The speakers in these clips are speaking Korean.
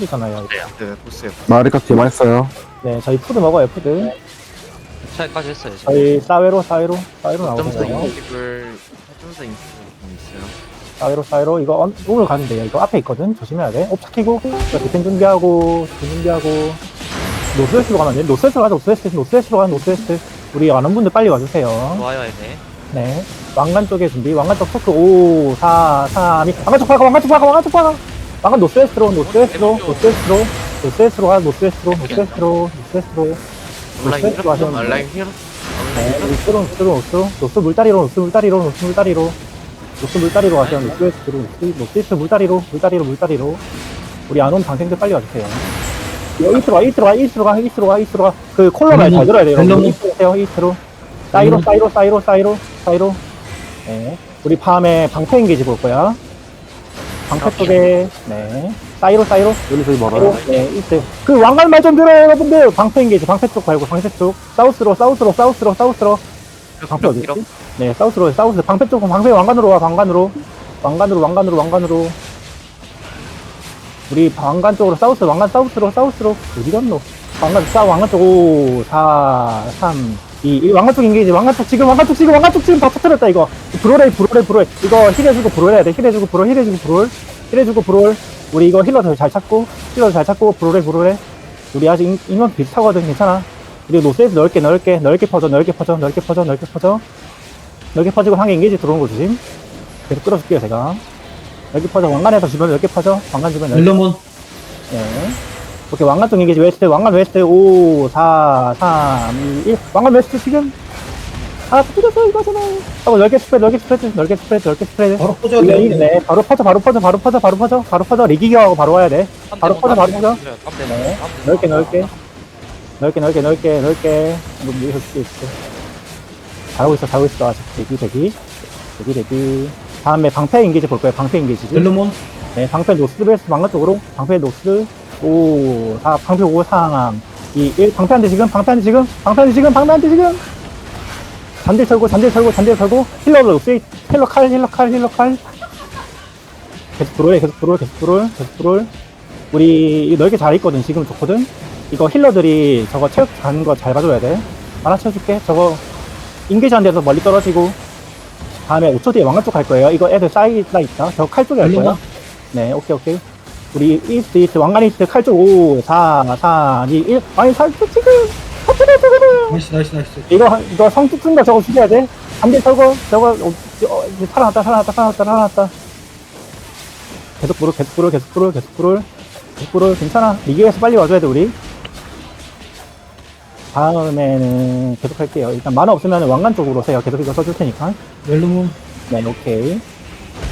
중지잖아요. 네, 보스요. 마리카티 맛있어요. 네, 저희 푸드 먹어요, 푸드. 차이까지 했어요 지금 저희 사웨로, 사웨로 점수 나오거든요. 인식을 점수 인식을 좀 있어요. 사웨로, 사웨로. 이거 언- 오늘 가면 돼요. 이거 앞에 있거든. 조심해야 돼. 옵차 키고, 이거 디펜 준비하고, 디펜 준비하고. 노스웨스트로 가면 돼. 노스웨스트로 가자, 노스웨스트. 노스웨스트로 가는 노스웨스트. 우리 아는 분들 빨리 와주세요. 좋아요 얘네 네. 왕관 쪽에 준비. 왕관 쪽 토크 5, 4, 3, 2. 왕관 쪽 파가, 왕관 쪽 파가, 왕관 쪽 파가. 왕관 노스웨스트로, 노스웨스트로, 노스웨스트로, 노스웨스트로 가, 노스웨스트로, 노스웨스트로, 노스웨스트로. 온라인 노스웨스트로 히로? 하시면 온라인 히로? 네, 노스로, 노스로, 노스로. 노스 물다리로, 노스 물다리로, 노스 물다리로. 노스 물다리로 가시면 노스웨스트로, 노스, 노스웨스트 물다리로, 물다리로, 물다리로. 우리 안온 방생들 빨리 와주세요. 이스로 가, 이스로 가, 이스로 가, 이스로 가, 이스로 가. 그 콜러 말잘 들어야 돼요. 여러분. 이스로 오세요, 이스로. 사이로, 사이로, 사이로, 사이로, 사이로. 네. 우리 밤에 방패 인게지 볼 거야. 방패 쪽에, 네. 사이로, 사이로. 여기 저기 사이로. 멀어요. 네, 있어요. 그 왕관 말좀 들어요, 여러분들. 방패 인게지, 방패 쪽 말고, 방패 쪽. 사우스로, 사우스로, 사우스로, 사우스로. 방패 어디 있지? 네, 사우스로, 사우스. 방패 쪽, 방패 왕관으로 와, 왕관으로. 왕관으로, 왕관으로, 왕관으로. 우리 왕관 쪽으로, 사우스, 왕관 사우스로, 사우스로. 어디 갔노? 왕관, 사, 왕관 쪽 5, 4, 3, 2, 1. 왕관 쪽 인게이지, 왕관 쪽 지금, 왕관 쪽 지금, 왕관 쪽 지금 다 터뜨렸다, 이거. 브롤에, 브롤에, 브롤. 이거 힐해주고 브롤 해야 돼. 힐해주고 브롤, 힐해주고 브롤. 힐해주고 브롤. 우리 이거 힐러 더잘 찾고, 힐러 더잘 찾고, 브롤에, 브롤에. 우리 아직 인- 인원 비슷하거든, 괜찮아. 그리고 노스에서 넓게, 넓게, 넓게 퍼져, 넓게 퍼져, 넓게 퍼져, 넓게 퍼져. 넓게 퍼지고 상에 인게이지 들어오는 거 조심. 계속 끌어줄게요, 제가. 넓게 퍼져, 왕관에서 주변 넓게 퍼져, 왕관 주변 넓게. 멜로몬 네. 오케이, 왕관 쪽 인게이지 웨스트, 왕관 웨스트, 5, 4, 3, 2, 1. 왕관 웨스트 지금. 아, 터뜨렸어, 이거잖아요. 하고 넓게 스프레드, 넓게 스프레드, 넓게 스프레드, 넓게 스프레드. 바로 퍼져야 네, 돼. 네, 바로 퍼져, 바로 퍼져, 바로 퍼져, 바로 퍼져, 바로 퍼져. 리기기하고 바로 와야 돼. 바로 퍼져, 바로 퍼져. 네. 넓게, 넓게. 넓게, 넓게, 넓게, 넓게. 이거 위에서 쓸수 있어. 잘하고 있어, 잘하고 있어. 아직 대기, 대기. 대기, 대기. 다음에 방패 인게이지 볼 거예요. 방패 인게이지. 멜로몬 네, 방패 노스 베스트 방관 쪽으로. 방패 노스. 5, 4, 방패 5, 3, 2, 1. 방패 한대 지금, 방패 한대 지금, 방패 한대 지금, 방패 한대 지금. 잔딜 털고, 잔딜 털고, 잔딜 털고. 힐러 노스, 힐러 칼, 힐러 칼, 힐러 칼. 계속 브롤해, 계속 브롤, 계속 브롤, 계속 브롤. 우리 넓게 잘 있거든, 지금 좋거든. 이거 힐러들이 저거 체력 가는 거 잘 봐줘야 돼. 하나 채워줄게. 저거 인게이지 한 데서 멀리 떨어지고. 다음에 5초 뒤에 왕관 쪽갈 거예요. 이거 애들 쌓이다 있다. 저 칼 쪽에 할 거야. 네, 오케이, 오케이. 우리 이스트, 이스트, 왕관 이스트, 칼쪽 5, 4, 3, 2, 1. 아니, 살짝 지금. 터뜨려, 저거는. 나이스 나이스 나이스 이거, 이거 성투 뜬다 저거 죽여야 돼. 한대 털고, 저거, 어, 어, 이제 살아났다, 살아났다, 살아났다, 살아났다. 계속 불을, 계속 불을, 계속 불을, 계속 불을. 계속 불을, 괜찮아. 리기에서 빨리 와줘야 돼, 우리. 다음에는 계속 할게요. 일단 만화 없으면 왕관 쪽으로 오세요. 계속 이거 써줄 테니까. 멜로몬 네, 오케이.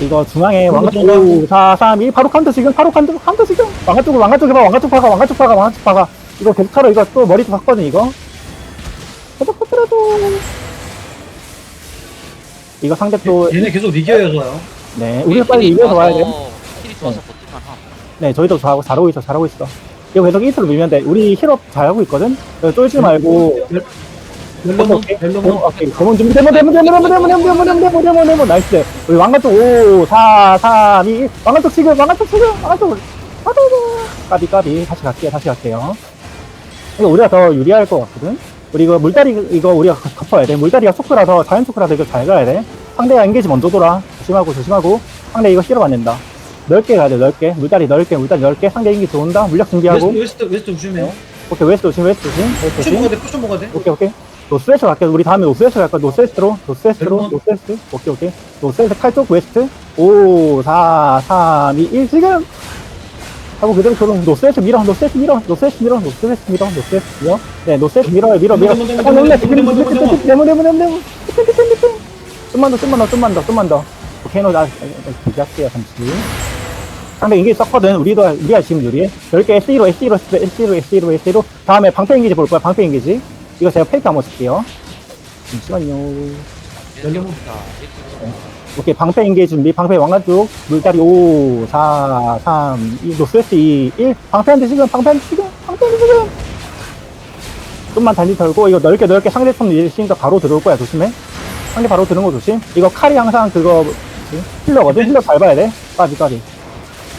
이거 중앙에 왕관 쪽 들어가. 5, 4, 3, 2, 바로 칸도 지금, 바로 칸도, 칸도 지금. 왕관 쪽으로, 왕관 쪽에 봐, 왕관 쪽 파가, 왕관 쪽 파가, 왕관 쪽 파가. 이거 계속 털어, 이거 또 머리도 샀거든, 이거. 계속 터뜨려줘. 이거 상대 또, 얘네 계속 리기어야 좋아요 네, 우리가 빨리 이겨서 와야 돼. 힐이 좋아서 버틸만 함 네, 저희도 잘하고, 잘하고 있어, 잘하고 있어. 이거 계속 이스로 밀면 돼. 우리 힐업 잘하고 있거든? 그래서 쫄지 말고, 오케이. 멜로몬 오케이. 데몬 준비, 데몬, 데몬, 데몬, 데몬, 데몬, 데몬, 데몬, 데몬, 데몬, 데몬, 나이스. 우리 왕관 쪽 5, 4, 3, 2, 1. 왕관 쪽 지금, 왕관 쪽 지금, 왕관 쪽. 아도 까비, 까비. 다시 갈게요, 다시 갈게요. 이거 우리가 더 유리할 것 같거든? 우리 이거 물다리, 이거 우리가 덮- 덮어야 돼. 물다리가 초크라서, 자연 초크라서 이거 잘 가야 돼. 상대가 인게지 먼저 돌아. 조심하고, 조심하고. 상대 이거 안 된다. 넓게 가야 돼, 넓게. 물다리 넓게, 물다리 넓게. 상대 인기 들어온다. 물약 준비하고. 웨스트 웨스트 웨스트 조심해요 오케이, 웨스트 조심, 웨스트 조심. 웨스트 쿠션 조심. 먹어야 돼 쿠션 먹어야 돼 오케이 오케이 노스웨스트 갈게요 우리 다음에 노스웨스트 갈까 노스웨스트로 노스웨스트로. 노스웨스트 오케이 오케이 노스웨스트 칼쪽 웨스트 5 4 3 2 1 지금 하고 그대로 들어 노스웨스트 밀어 노스웨스트 밀어 노스웨스트 밀어 노스웨스트 밀어 노스웨스트 밀어 네 노스웨스트 밀어요 밀어 밀어 어, 놀래. 데몬. 데몬 데몬 데몬 데몬 좀만 더 좀만 더 좀만 더 좀만 더 오케이 노나 기대할게요 잠시 상대 인기 썼거든. 우리도, 우리가 지금 유리해. 10개 SE로, SE로, SE로, SE로, SE로. 다음에 방패 인기지 볼 거야, 방패 인기지. 이거 제가 페이크 한번 쓸게요. 잠시만요. 멜로몬 오케이, 방패 인기 준비. 방패 왕관 쪽. 물다리 5, 4, 3, 2, 노스웨스트 2, 1. 방패 한대 지금, 방패 한대 지금, 방패 한대 지금. 좀만 단지 털고, 이거 넓게 넓게 상대편 일시니까 바로 들어올 거야, 조심해. 상대 바로 드는 거 조심. 이거 칼이 항상 그거, 뭐지? 힐러거든? 힐러 잘 봐야 돼. 까비, 까비.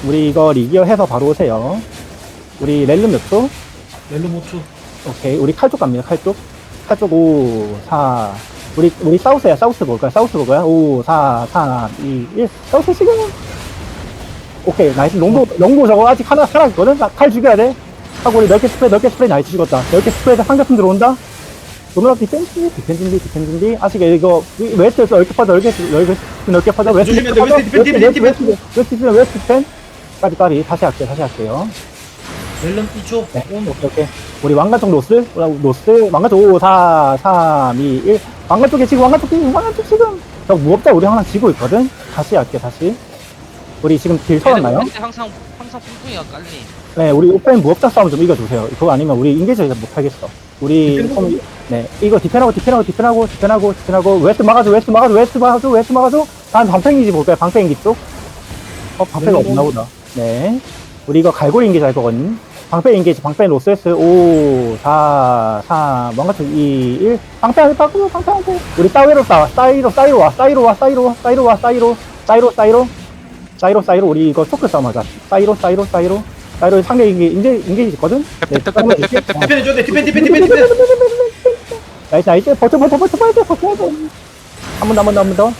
우리 이거 리기어 해서 바로 오세요. 우리 렐름 몇 초? 렐로 모초. 오케이. 우리 칼쪽 갑니다. 칼 쪽. 칼쪽 5, 4. 우리, 우리 사우스야. 사우스 볼 거야. 사우스 볼 거야. 5, 4, 3, 2, 1. 사우스 지금. 오케이. 나이스. 롱도, 롱도 저거 아직 하나 살아있거든? 나 칼 죽여야 돼. 하고 우리 넓게 스프레이, 넓게 스프레이 나이스 죽었다. 넓게 스프레이에서 상대편 들어온다. 도노라 디펜스, 디펜진디, 디펜진디. 아직 이거, 이 웨스트에서 넓게 퍼져, 넓게, 넓게, 넓게 퍼져. 웨스트 조심해야 돼. 웨스트 디펜, 디펜, 디펜. 웨스트, 웨스트, 웨스트, 웨스트 디펜. 까비, 까비. 다시 할게요. 다시 할게요. 렐로 2초. 네, 온. 오케이, 오케이. 우리 왕가쪽 노스, 노스, 왕가쪽 5, 4, 3, 2, 1. 왕가쪽에 지금, 왕가쪽 지금, 왕가쪽 지금. 저 무업자 우리 항상 지고 있거든? 다시 할게, 다시. 우리 지금 길 서왔나요? 근데 항상 항상 뿡뿡이가 깔리. 네, 우리 오펜 무업자 싸움 좀 이겨주세요. 그거 아니면 우리 인게이지 못하겠어. 우리, 좀- 네, 이거 디펜하고, 디펜하고, 디펜하고, 디펜하고, 디펜하고, 웨스트 막아줘, 웨스트 막아줘, 웨스트 막아줘, 웨스트 막아줘. 다음 방패인기지 볼까요? 방패인기 쪽? 어, 방패가 네, 없나 보다. 네. 우리 이거 갈고리 인게이지 할 거거든. 방패 인게이지, 방패 로스에스 5, 4, 3, 뭔가 2, 1. 방패 안에 빠고, 방패 안에. 우리 사이로 싸워, 사이로, 사이로 와, 사이로 와, 사이로 와, 사이로 와, 사이로, 사이로, 사이로. 사이로, 사이로, 우리 이거 초크 싸움 하자. 사이로, 사이로, 사이로. 사이로 상대 인게, 인게, 인게이지 있거든? 네, 싸움을 줄게. 디펜 해줘 돼. 디펜, 디펜, 디펜, 디펜. 나이스 나이스 버텨 버텨 버텨 버텨 버텨 버텨 한번 더 한 번 더 한 번 더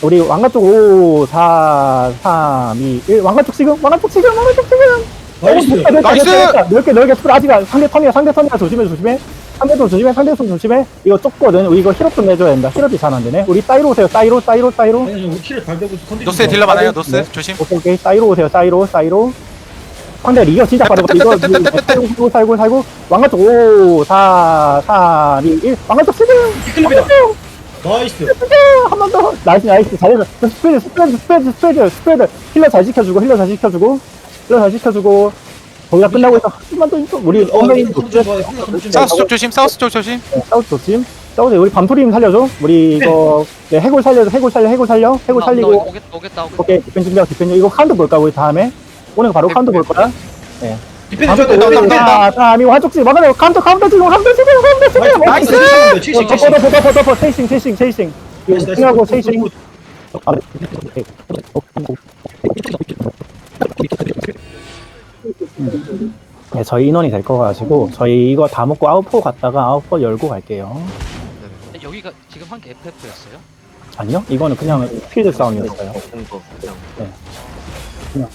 우리 왕가 쪽 5, 4, 3, 2, 1 왕가 쪽 지금 왕가 쪽 지금 왕가 쪽 지금 나이스. 나이스. 넓게 넓게 스프레 아직 안- 상대 턴이야 상대 턴이야. 조심해 조심해. 상대 턴 조심해 상대 턴 조심해. 이거 좁거든. 우리 이거 힐업 좀 내줘야 된다. 힐업이 잘 안 되네. 우리 사이로 오세요. 사이로 사이로 사이로. 아니, 저 키를 잘 대고 있어. 컨디션 노스에. 딜러 많아요 네. 노스. 조심. 오케이 오케이. 사이로 오세요 사이로 사이로. 상대 리어 진짜 빠르고 이거 살고 살고 살고 왕가 쪽 5, 4, 3, 2, 1 왕가 쪽 지금 클립이다. 나이스. 한 번 더. 나이스, 나이스. 잘했어. 스프레드, 스프레드, 스프레드, 스프레드, 스프레드. 힐러 잘 지켜주고, 힐러 잘 지켜주고, 힐러 잘 지켜주고. 거기가 끝나고 있어. 한번 더 있어. 우리 어, 엉덩이 좋아. 사우스 쪽 조심 사우스 쪽 조심 사우스 조심. 사우스, 우리 밤토림 살려줘. 우리 이거, 네, 해골 살려줘. 해골 살려, 해골 살려. 해골 살리고. 오겠다 오겠다 오겠다. 오케이, 디펜 준비하고, 디펜. 이거 카운트 볼까, 우리 다음에? 오늘 바로 카운트 볼 거야. 디펜 카운트 해줘 돼. 오늘 디펜. 다, 다, 이거 한쪽 지 막아내. 카운트, 카운트 지금, 카운트 지금, 카운트 지금. 나이스. 칠십. 덮어, 덮어, 덮어. 체이싱, 체이싱, 체이싱. 이거 나이스, 나이스. 싱하고 체이싱. 아, 네. 네, 저희 인원이 될 거 가지고 저희 이거 다 먹고 아웃포 갔다가 아웃포 열고 갈게요. 근데 여기가 지금 한 개 FF였어요? 아니요? 이거는 그냥 필드 싸움이었어요. 본 거, 그냥. 그냥